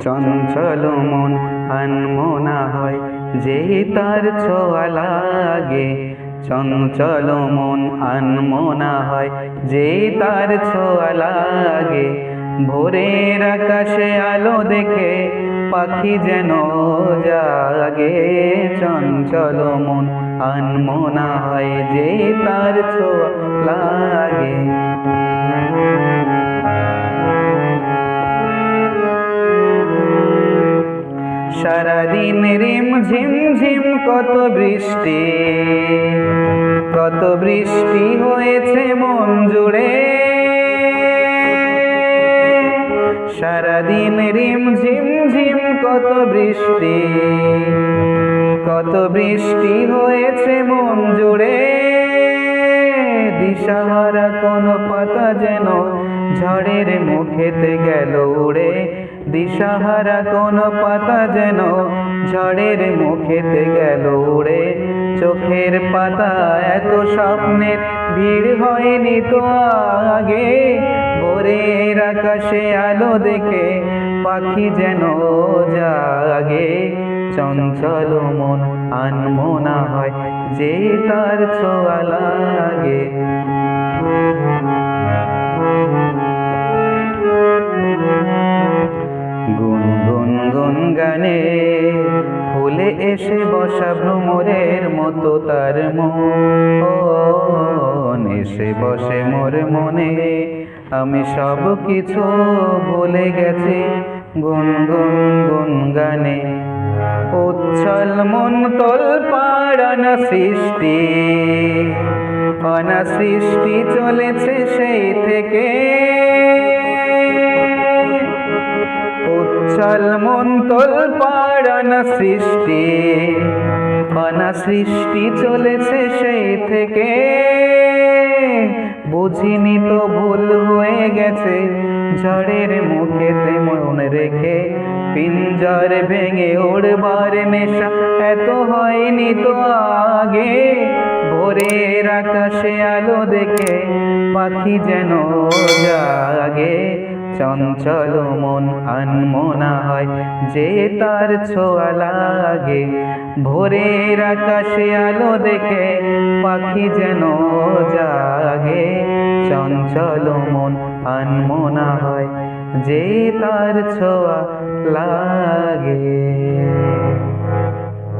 চঞ্চল মন আনমনা হয়, যে তার ছোঁয়া লাগে। চঞ্চল মন আনমনা হয়, যে তার ছোঁয়া লাগে। ভোরের আকাশে আলো দেখে পাখি যেন জাগে। চঞ্চল মন আনমনা হয়, যে তার ছোঁয়া লাগে। সারাদিন রিম ঝিম ঝিম, কত বৃষ্টি কত বৃষ্টি হয়েছে মন জুড়ে। সারাদিন রিম ঝিম ঝিম, কত বৃষ্টি কত বৃষ্টি হয়েছে মন জুড়ে। দিশাহারা কোনো পাতা যেন ঝড়ের মুখেতে গেল উড়ে। দিশাহারা কোনো পাতা যেন ঝড়ের মুখেতে গেল উড়ে। চোখের পাতা এত স্বপ্নের ভিড় হয়নি তো আগে। ভোরের আকাশে আলো দেখে পাখি যেন জাগে। চঞ্চল মন আনমনা হয় যে তার ছোঁয়া লাগে। গুন গুন গুন গানে ফুলে এসে বসা ভ্রমরের মতো তার মন। এসে বসে মোর মনে আমি সব কিছু ভুলে গেছি। গুন গুন গুন গানে উচ্ছল মন তোল পাড়ানা সৃষ্টি। অনা সৃষ্টি চলেছে সেই থেকে। পাড়ানা সৃষ্টি অনা সৃষ্টি চলেছে সেই থেকে। বুঝিনি তো ভুল হয়ে গেছে, ঝড়ের মুখেতে মন রেখে। পিঞ্জর ভেঙে ওড়বার নেশা, এত হয়নি তো আগে। ভোরের আকাশে আলো দেখে পাখি যেন জাগে। চঞ্চল মন আনমনা হয়, যে তার ছোয়া লাগে। ভোরের আকাশে আলো দেখে পাখি যেন জাগে। চঞ্চল মন আনমনা হয়, যে তার ছোয়া লাগে।